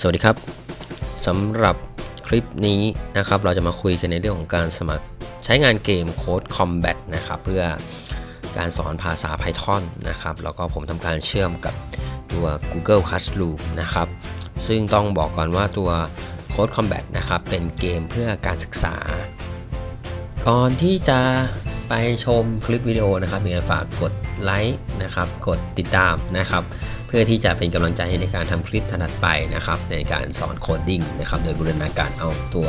สวัสดีครับสำหรับคลิปนี้นะครับเราจะมาคุยกันในเรื่องของการสมัครใช้งานเกม Code Combat นะครับเพื่อการสอนภาษา Python นะครับแล้วก็ผมทำการเชื่อมกับตัว Google Classroom นะครับซึ่งต้องบอกก่อนว่าตัว Code Combat นะครับเป็นเกมเพื่อการศึกษา ก่อนที่จะ ไปชมคลิปวิดีโอนะครับยังไงฝากกดไลค์นะครับ กดติดตามนะครับ เพื่อที่จะเป็นกำลังใจให้ในการทำคลิปถัดไปนะครับ ในการสอนโคดดิ้งนะครับ โดยบูรณาการเอาตัว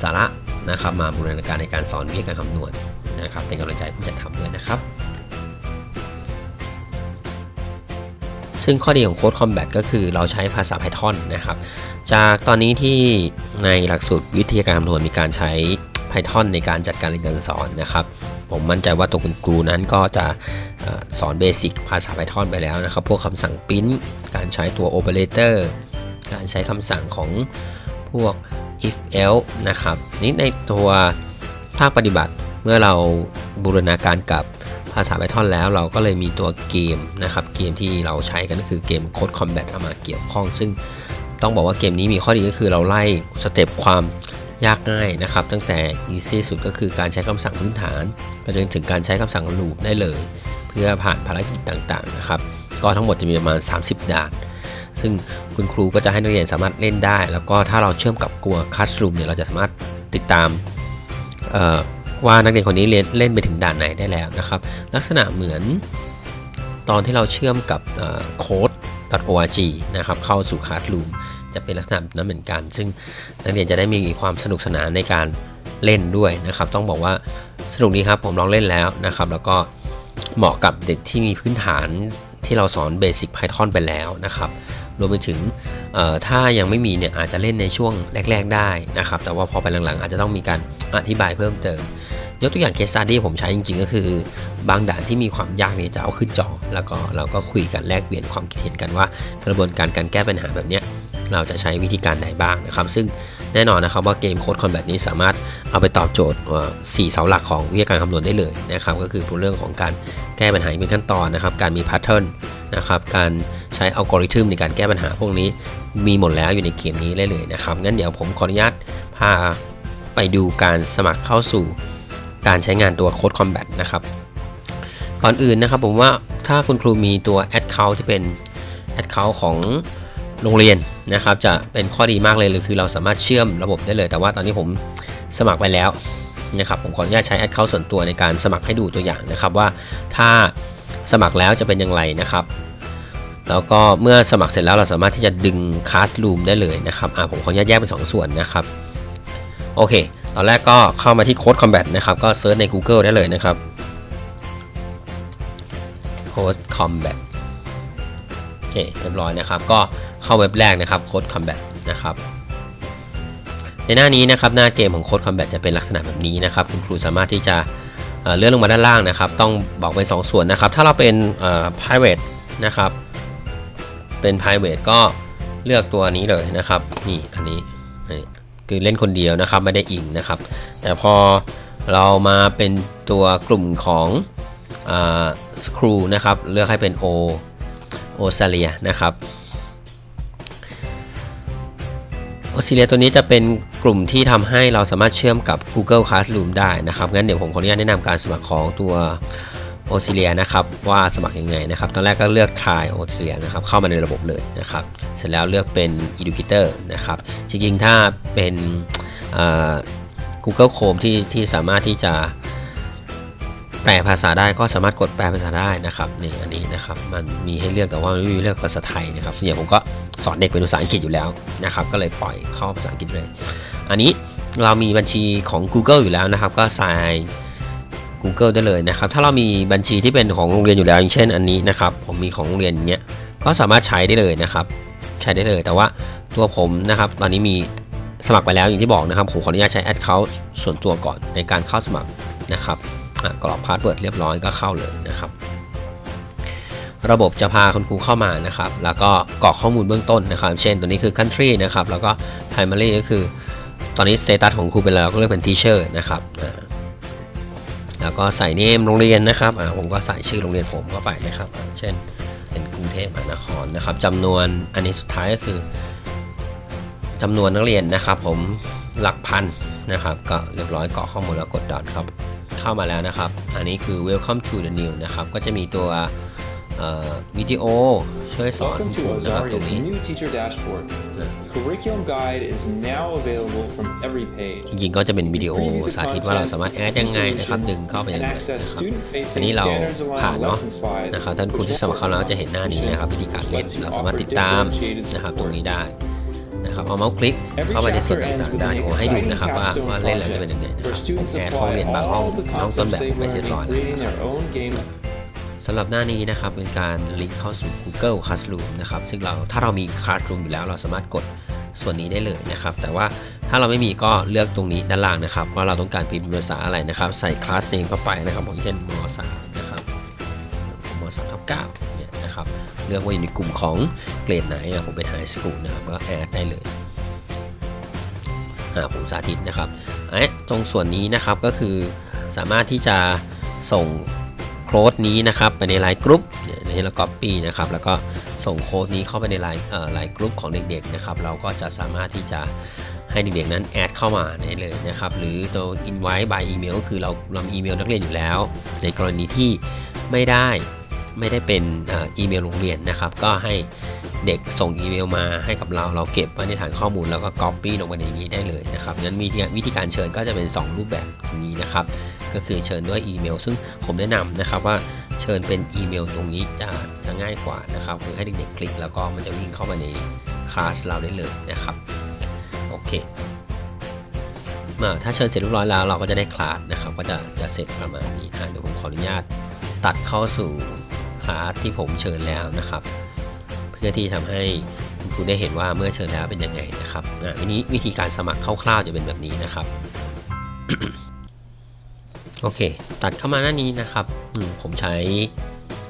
สาระนะครับ มาบูรณาการในการสอนวิธีการคำนวณนะครับ เป็นกำลังใจผู้จัดทำด้วยนะครับซึ่งข้อดีของ Code Combat ก็คือเราใช้ภาษา Python นะครับ จากตอนนี้ที่ในหลักสูตรวิทยาการคำนวณมีการใช้ Python ในการจัดการเรียนการสอนนะครับ ผมมั่นใจว่าตัวคุณครูนั้นก็จะสอนเบสิกภาษา Python ไปแล้วนะครับ พวกคำสั่ง print การใช้ตัว operator การใช้คำสั่งของพวก if else นะครับนี่ในตัวภาคปฏิบัติเมื่อเราบูรณาการกับภาษา Python แล้วเราก็เลยมีตัวเกมนะครับเกมที่เราใช้กันก็คือเกม Code Combat เอามาเกี่ยวข้อง ซึ่งต้องบอกว่าเกมนี้มีข้อดีก็คือเราไล่สเต็ปความ ยากง่ายนะครับ ตั้งแต่ easy สุดก็คือการใช้คำสั่งพื้นฐานไปจนถึงการใช้คำสั่ง loop ได้เลย เพื่อผ่านภารกิจต่างๆนะครับก็ทั้งหมดจะมีประมาณ 30 ด่าน ซึ่งคุณครูก็จะให้นักเรียนสามารถเล่นได้ แล้วก็ถ้าเราเชื่อมกับกัว Classroom เนี่ยเราจะสามารถติดตามว่านักเรียนคนนี้เล่นเล่นไปถึงด่านไหนได้แล้วนะครับ ลักษณะเหมือนตอนที่เราเชื่อมกับเอ่อ .org นะครับเข้าสู่ Classroom จะเป็นลักษณะนั้นเหมือนกัน ซึ่งนักเรียนจะได้มีความสนุกสนานในการเล่นด้วยนะครับ ต้องบอกว่าสนุกดีครับผมลองเล่นแล้วนะครับ แล้วก็เหมาะกับเด็กที่มีพื้นฐานที่เราสอน Basic Python ไปแล้วนะครับ รวมไปถึงถ้ายังไม่มีเนี่ยอาจจะเล่นในช่วงแรก ๆ ได้นะครับ แต่ว่าพอไปหลังๆ อาจจะต้องมีการอธิบายเพิ่มเติม ยกตัวอย่าง case study ผมใช้จริงๆ ก็คือ บางด่านที่มีความยากเนี่ยจะเอาขึ้นจอ แล้วก็เราก็คุยกันแลกเปลี่ยนความคิดเห็นกันว่า กระบวนการการแก้ปัญหาแบบเนี้ยเราจะใช้วิธีการใดบ้างนะครับ ซึ่งแน่นอนนะครับว่าเกมโค้ดคอมแบทนี้สามารถเอาไปตอบโจทย์สี่เสาหลักของวิธีการคำนวณได้เลยนะครับก็คือเรื่องของการแก้ปัญหาเป็นขั้นตอนนะครับ การมีแพทเทิร์นนะครับการใช้อัลกอริทึมในการแก้ปัญหาพวกนี้มีหมดแล้วอยู่ในเกมนี้ได้เลยนะครับงั้นเดี๋ยวผมขออนุญาตพาไปดูการสมัครเข้าสู่การใช้งานตัว Code Combat นะครับก่อนอื่นนะครับผมว่า ถ้าคุณครูมีตัว Account ที่เป็น Account ของโรงเรียนนะครับจะเป็นข้อดีมากเลยเลยคือเราสามารถเชื่อมระบบได้เลย แต่ว่าตอนนี้ผมสมัครไปแล้วนะครับผมขออนุญาตใช้ Account ส่วนตัวในการสมัครให้ดูตัวอย่างนะครับว่าถ้าสมัครแล้วจะเป็นอย่างไรนะครับแล้วก็เมื่อสมัครเสร็จแล้วเราสามารถที่จะดึง Classroom ได้เลยนะครับอ่าผมขออนุญาตแยกเป็นสองส่วนนะครับโอเคตอนแรกก็เข้ามาที่ Code Combat นะครับก็เซิร์ชใน Google ได้เลยนะครับ Code Combat โอเคเรียบร้อยนะครับ ก็เข้าเว็บแรกนะครับ Code Combat นะครับในหน้านี้นะครับหน้าเกมของ Code Combat จะเป็นลักษณะแบบนี้นะครับ คุณครูสามารถที่จะเเลื่อนลงมาด้านล่างนะครับ ต้องบอกเป็น 2 ส่วนนะครับ ถ้าเราเป็น private นะครับ เป็น private ก็เลือกตัวนี้เลยนะครับ นี่อันนี้คือเล่นคนเดียวนะครับ ไม่ได้อิงนะครับ แต่พอเรามาเป็นตัวกลุ่มของ สครูนะครับเลือกให้เป็น O โอซาเลียนะครับโอซิเลียตัวนี้จะเป็นกลุ่มที่ทำให้เราสามารถเชื่อมกับ Google Classroom ได้นะครับ งั้นเดี๋ยวผมขออนุญาตแนะนำการสมัครของตัวโอซิเลียนะครับว่าสมัครยังไงนะครับ ตอนแรกก็เลือก try โอซิเลียนะครับเข้ามาในระบบเลยนะครับ เสร็จแล้วเลือกเป็น educator นะครับ จริงๆ ถ้าเป็น Google Chrome ที่ที่สามารถที่จะ แปลภาษาได้ก็สามารถกดแปลภาษาได้นะครับนี่อันนี้นะครับมันมีให้เลือกแต่ว่าไม่มีเลือกภาษาไทยนะครับส่วนใหญ่ผมก็สอนเด็กเป็นภาษาอังกฤษอยู่แล้วนะครับก็เลยปล่อยเข้าภาษาอังกฤษเลย อันนี้เรามีบัญชีของ Google อยู่แล้วนะครับ ก็ใส่ Google ได้เลยนะครับ ถ้าเรามีบัญชีที่เป็นของโรงเรียนอยู่แล้ว อย่างเช่นอันนี้นะครับ ผมมีของโรงเรียนอย่างเงี้ยก็สามารถใช้ได้เลยนะครับ ใช้ได้เลย แต่ว่าตัวผมนะครับ ตอนนี้มีสมัครไปแล้วอย่างที่บอกนะครับ ผมขออนุญาตใช้ Account ส่วนตัวก่อนในการเข้าสมัครนะครับ กรอกพาสเวิร์ดเรียบร้อยก็เข้าเลยนะครับ ระบบจะพาคุณครูเข้ามานะครับ แล้วก็กรอกข้อมูลเบื้องต้นนะครับ เช่นตัวนี้คือ country นะครับ แล้วก็ primary ก็คือ ตอนนี้ status ของครูเป็นแล้วก็เรียกเป็น teacher นะครับแล้วก็ใส่เนมโรงเรียนนะครับผมก็ใส่ชื่อโรงเรียนผมเข้าไปนะครับ เช่นเป็นกรุงเทพมหานครนะครับจำนวนอันนี้สุดท้ายก็คือจำนวนนักเรียนนะครับ ผมหลักพันนะครับ ก็เรียบร้อยกรอกข้อมูลแล้วกดดอนครับ เข้ามาแล้วนะครับ อันนี้คือ welcome to the new นะครับ ก็จะมีตัวเอ่อวิดีโอช่วยสอน Welcome ครู to นะครับตรง Azaria's นี้ new teacher dashboard. Yeah. Curriculum guide is now available from every page. จริงๆก็จะเป็นวิดีโอสาธิตว่าเราสามารถแอดยังไงนะครับดึงเข้าไปยัง And ไง access นะครับ student-facing อันนี้เรา standards ผ่าน aligned เนาะ lesson slides. นะครับท่านครูที่สมัครเข้าแล้วจะเห็นหน้านี้นะครับวิธีการเล่นเราสามารถติดตามนะครับตรงนี้ได้ นะครับเอาเมาส์คลิก Every เข้าไปในส่วน chapter ends ต่าง with ๆได้ an ผมให้ดู exciting นะครับว่า capstone ว่าเล่นแล้วจะเป็นยังไง project นะครับ where ผม students แอดห้อง apply เรียนบางห้อง all the น้องต้น concepts แบบ they ไปเรียบ learned ร้อย in แล้ว creating นะครับ their own game สำหรับหน้านี้นะครับเป็นการลิงก์เข้าสู่ Google Classroom นะครับซึ่งเราถ้าเรามี Classroom อยู่แล้วเราสามารถกดส่วนนี้ได้เลยนะครับ แต่ว่าถ้าเราไม่มีก็เลือกตรงนี้ด้านล่างนะครับว่าเราต้องการพิมพ์ภาษาอะไรนะครับ ใส่คลาสเนมเข้าไปนะครับผมเช่นม 3 นะครับม 3 ทับ9เนะครับเลือกว่าอยู่ในกลุ่มของเกรดไหนอะผมเป็นไฮสคูลนะครับก็แอดได้เลยอ่าผมสาธิตนะครับไอ้ตรงส่วนนี้นะครับก็คือสามารถที่จะส่งโค้ดนี้นะครับไปในไลน์กรุ๊ปเนี่ยให้เรา copy นะครับแล้วก็ส่งโค้ดนี้เข้าไปในไลน์ไลน์กรุ๊ปของเด็กๆนะครับเราก็จะสามารถที่จะให้เด็กๆนั้นแอดเข้ามาได้เลยนะครับหรือตัว invite by email ก็คือเราเรามีอีเมลนักเรียนอยู่แล้ว ในกรณีที่ไม่ได้ ไม่ได้เป็นอีเมลโรงเรียนนะครับ ก็ให้เด็กส่งอีเมลมาให้กับเรา เราเก็บไว้ในฐานข้อมูลแล้วก็ copy ลงไปในนี้ได้เลยนะครับนั้นวิธีวิธีการเชิญก็จะเป็น 2 รูปแบบอย่างนี้นะครับ ก็คือเชิญด้วยอีเมล ซึ่งผมแนะนำนะครับว่าเชิญเป็นอีเมลตรงนี้จะจะง่ายกว่านะครับคือให้เด็กๆคลิกแล้วก็มันจะวิ่งเข้ามาในคลาสเราได้เลยนะครับโอเคมื่อถ้าเชิญเสร็จเรียบร้อยแล้วเราก็จะได้คลาสนะครับ ก็จะจะเสร็จประมาณนี้อะเดี๋ยวผมขออนุญาตตัดเข้าสู่ คลาสที่ผมเชิญแล้วนะครับ เพื่อที่ทำให้คุณครูได้เห็นว่าเมื่อเชิญแล้วเป็นยังไงนะครับวิธีวิธีการสมัครคร่าวๆจะเป็นแบบนี้นะครับโอเค ตัดเข้ามาหน้านี้นะครับผมใช้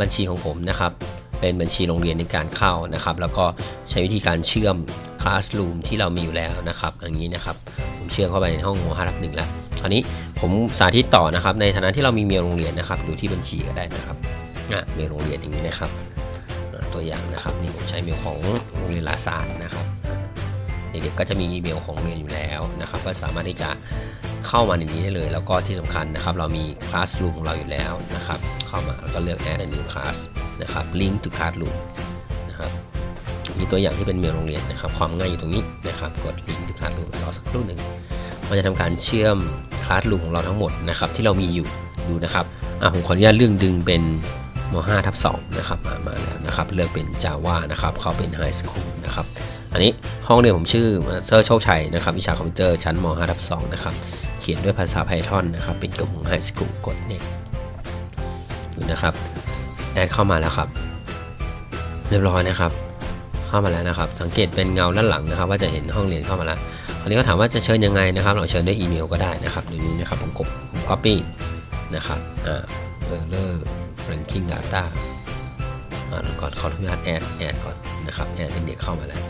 บัญชีของผมนะครับ เป็นบัญชีโรงเรียนในการเข้านะครับ แล้วก็ใช้วิธีการเชื่อม Classroom ที่เรามีอยู่แล้วนะครับ อย่างนี้นะครับ ผมเชื่อมเข้าไปในห้องม5ทับหนึ่งแล้วคราวนี้ผมสาธิตต่อนะครับ ในฐานะที่เรามีเมลโรงเรียนนะครับ ดูที่บัญชีก็ได้นะครับ อะมลโรงเรียนอย่างนี้นะครับตัวอย่างนะครับนี่ผมใช้เมลของโรงเรียนลาซานนะครับเด็กๆก็จะมีอีเมลของโรงเรียนอยู่แล้วนะครับ ก็สามารถที่จะเข้ามาในนี้ได้เลย แล้วก็ที่สำคัญนะครับ เรามี Classroom ของเราอยู่แล้วนะครับ เข้ามาแล้วก็เลือก Add a new class นะครับ Link to Classroom นะครับมีตัวอย่างที่เป็นเมลโรงเรียนนะครับ ความง่ายอยู่ตรงนี้นะครับ กด Link to Classroom รอสักครู่หนึ่งมันจะทำการเชื่อม Classroom ของเราทั้งหมดนะครับที่เรามีอยู่ดูนะครับอะผมขออนุญาตเรื่องดึงเป็น ม5ทับ2นะครับมามาแล้วนะครับเลือกเป็น Java นะครับเขาเป็น High School นะครับอันนี้ห้องเรียนผมชื่อมาเซอร์โชคชัยนะครับวิชาคอมพิวเตอร์ชั้นม5ทับ2นะครับเขียนด้วยภาษา Python นะครับเป็นกลุ่มของ High School กด Next ดูนะครับแอดเข้ามาแล้วครับ เรียบร้อยนะครับ เข้ามาแล้วนะครับ สังเกตเป็นเงาด้านหลังนะครับ ว่าจะเห็นห้องเรียนเข้ามาแล้วคราวนี้ก็ถามว่าจะเชิญยังไงนะครับ เราเชิญด้วยอีเมลก็ได้นะครับเดี๋ยวนี้นะครับผมกดผม copy นะครับอ่า error ranking data อ่าก่อนขออนุญาตแอดแอดก่อนนะครับแอดเด็กๆเข้ามาแล้ว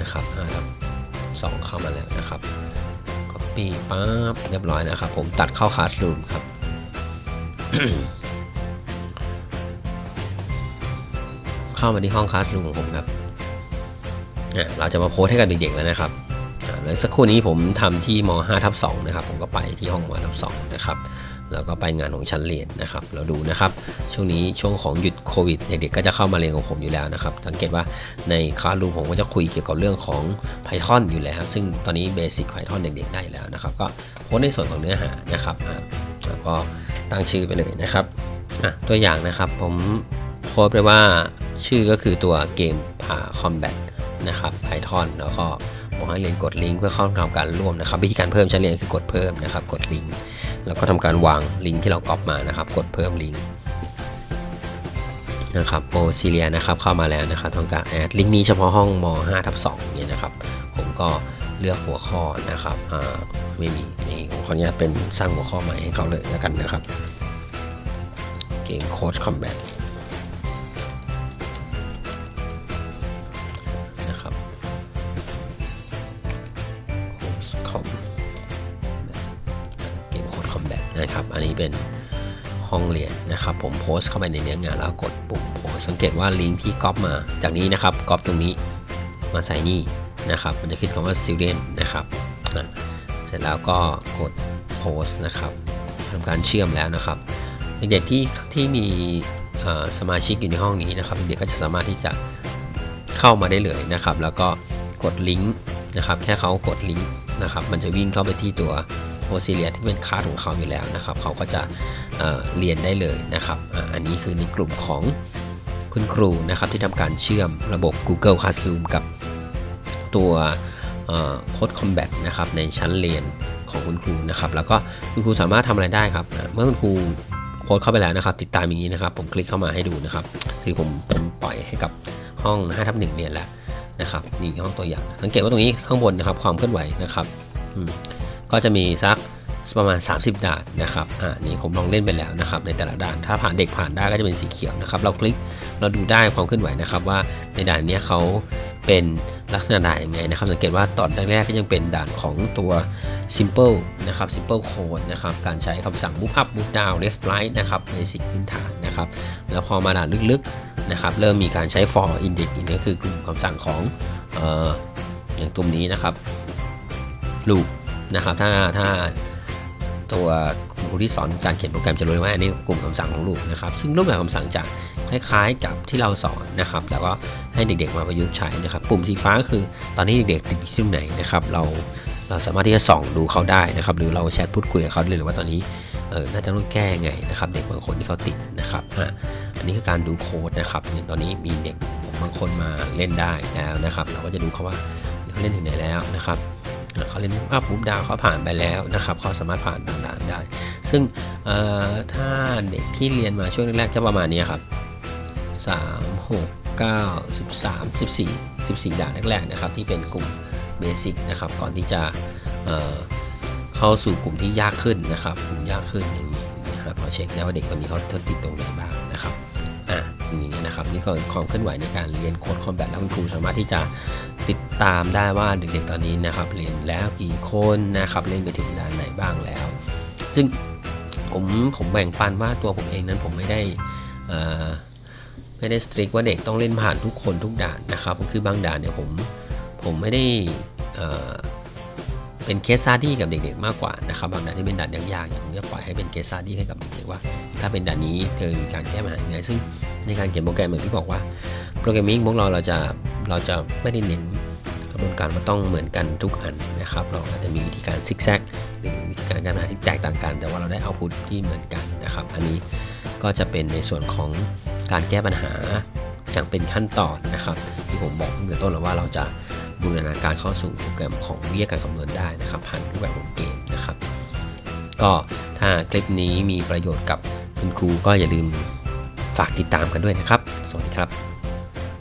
นะครับห้าทับสองเข้ามาแล้วนะครับ copy ปั๊บเรียบร้อยนะครับ ผมตัดเข้า classroom ครับเข้ามาที่ห้องคลาสรูมของผมครับอะเราจะมาโพสให้กับเด็กๆแล้วนะครับแล้วสักครู่นี้ผมทำที่ม5ทับ2นะครับ ผมก็ไปที่ห้องมทับ2นะครับ แล้วก็ไปงานของชั้นเรียนนะครับ เราดูนะครับ ช่วงนี้ช่วงของหยุดโควิดเด็กๆก็จะเข้ามาเรียนของผมอยู่แล้วนะครับ สังเกตว่าในคลาสรูมผมก็จะคุยเกี่ยวกับเรื่องของ Python อยู่แล้ว ซึ่งตอนนี้เบสิก Python เด็กๆได้แล้วนะครับ ก็โพสในส่วนของเนื้อหานะครับแล้วก็ตั้งชื่อไปเลยนะครับตัวอย่างนะครับผมโพสไปว่าชื่อก็คือตัวเกมพาคอมแบทนะครับ Python แล้วก็บอกให้เรียนกดลิงก์เพื่อเข้าทำการร่วมนะครับ วิธีการเพิ่มชั้นเรียนคือกดเพิ่มนะครับ กดลิงก์ แล้วก็ทำการวางลิงก์ที่เราก๊อปมานะครับ กดเพิ่มลิงก์นะครับโอซิเลียนะครับเข้ามาแล้วนะครับทำการแอดลิงก์นี้เฉพาะห้องม5ทับ2เนี่ยนะครับ ผมก็เลือกหัวข้อนะครับอ่าไม่มีไม่มีผมขออนุญาตเป็นสร้างหัวข้อใหม่ให้เขาเลยแล้วกันนะครับ เกมโค้ชคอมแบท นี้เป็นห้องเรียนนะครับผมโพสต์เข้าไปในเนื้องานแล้วกดปุ่มโพสสังเกตว่าลิงก์ที่ก๊อปมาจากนี้นะครับก๊อปตรงนี้มาใส่นี่นะครับมันจะขึ้นคำว่า student นะครับเสร็จแล้วก็กด post นะครับทำการเชื่อมแล้วนะครับเด็กๆที่ที่มีสมาชิกอยู่ในห้องนี้นะครับเด็กก็จะสามารถที่จะเข้ามาได้เลยนะครับ แล้วก็กดลิงก์นะครับ แค่เขากดลิงก์นะครับ มันจะวิ่งเข้าไปที่ตัว โอซิเลียที่เป็นคลาสของเขาอยู่แล้วนะครับ เขาก็จะเเรียนได้เลยนะครับออันนี้คือในกลุ่มของคุณครูนะครับที่ทำการเชื่อมระบบ Google Classroom กับตัวโค้ดคอมแบทนะครับในชั้นเรียนของคุณครูนะครับ แล้วก็คุณครูสามารถทำอะไรได้ครับ เมื่อคุณครูโค้ดเข้าไปแล้วนะครับ ติดตามอย่างนี้นะครับ ผมคลิกเข้ามาให้ดูนะครับคือผมผมปล่อยให้กับห้อง5ทับ1เรียนแล้วนะครับนี่ห้องตัวอย่าง สังเกตว่าตรงนี้ข้างบนนะครับ ความเคลื่อนไหวนะครับ ก็จะมีสักประมาณ 30 ด่านนะครับ อ่า นี่ผมลองเล่นไปแล้วนะครับ ในแต่ละด่าน ถ้าผ่านเด็กผ่านได้ก็จะเป็นสีเขียวนะครับ เราคลิก เราดูได้ความเคลื่อนไหวนะครับว่าในด่านนี้เขาเป็นลักษณะด่านยังไงนะครับ สังเกตว่าตอนแรกๆก็ยังเป็นด่านของตัว simple นะครับ simple code นะครับ การใช้คำสั่ง move up move down left right นะครับ basic พื้นฐานนะครับ แล้วพอมาด่านลึกๆนะครับ เริ่มมีการใช้ for index อีกก็คือกลุ่มคำสั่งของเอ่ออย่างตัวนี้นะครับ loop นะครับถ้าถ้าตัวครูที่สอนการเขียนโปรแกรมจะรู้ว่าอันนี้กลุ่มคำสั่งของ loop นะครับ ซึ่งรูปแบบคำสั่งจะคล้ายๆกับที่เราสอนนะครับแต่ว่าให้เด็กๆมาประยุกต์ใช้นะครับ ปุ่มสีฟ้าคือตอนนี้เด็กๆติดที่ตรงไหนนะครับเราเราสามารถที่จะส่องดูเขาได้นะครับ หรือเราแชทพูดคุยกับเขาได้เลยหรือว่าตอนนี้เออน่าจะต้องแก้ไงนะครับ เด็กบางคนที่เขาติดนะครับอะอันนี้คือการดูโค้ดนะครับตอนนี้มีเด็กบางคนมาเล่นได้แล้วนะครับ เราก็จะดูเขาว่าเขาเล่นถึงไหนแล้วนะครับ เขาเล่นอัพปุ๊บดาวเขาผ่านไปแล้วนะครับเขาสามารถผ่านต่างๆได้ ซึ่งถ้าเด็กที่เรียนมาช่วงแรกๆจะประมาณนี้ครับ3 6 9 13 14 14 ด่านแรกๆนะครับที่เป็นกลุ่มเบสิกนะครับก่อนที่จะเเข้าสู่กลุ่มที่ยากขึ้นนะครับกลุ่มยากขึ้นอย่างนี้นะครับเราเช็คได้ว่าเด็กคนนี้เขาติดตรงไหนบ้างนะครับ อย่างนี้นะครับนี่คือความเคลื่อนไหวในการเรียนโค้ดคอมแบทแล้วคุณครูสามารถที่จะติดตามได้ว่าเด็กๆตอนนี้นะครับเรียนแล้วกี่คนนะครับเล่นไปถึงด่านไหนบ้างแล้ว ซึ่งผมผมแบ่งปันว่าตัวผมเองนั้นผมไม่ได้ไม่ได้สตริกว่าเด็กต้องเล่นผ่านทุกคนทุกด่านนะครับคือบางด่านเนี่ยผมผมไม่ได้ เป็นเคสซาดี้กับเด็กๆมากกว่านะครับบางด่านที่เป็นด่านยากๆอย่างผมจะปล่อยให้เป็นเคสซาดี้ให้กับเด็กๆว่า ถ้าเป็นด่านนี้เธอมีการแก้ปัญหาอยังไงซึ่งในการเขียนโปรแกรมเหมือนที่บอกว่าโปรแกรมมิ่งพวกเราเราจะเราจะไม่ได้เน้นกระบวนการว่าต้องเหมือนกันทุกอันนะครับเราอาจจะมีวิธีการซิกแซกหรือวิธีการแก้ปัญหาที่แตกต่างกัน แต่ว่าเราได้เอาพุทที่เหมือนกันนะครับ อันนี้ก็จะเป็นในส่วนของการแก้ปัญหาอย่างเป็นขั้นตอนนะครับ ที่ผมบอกตั้งแต่ต้นแล้วว่าเราจะ บูรณาการเข้าสู่โปรแกรมของวิทยาการคำนวณได้นะครับ ผ่านรูปแบบของเกมนะครับ ก็ถ้าคลิปนี้มีประโยชน์กับคุณครูก็อย่าลืมฝากติดตามกันด้วยนะครับ สวัสดีครับ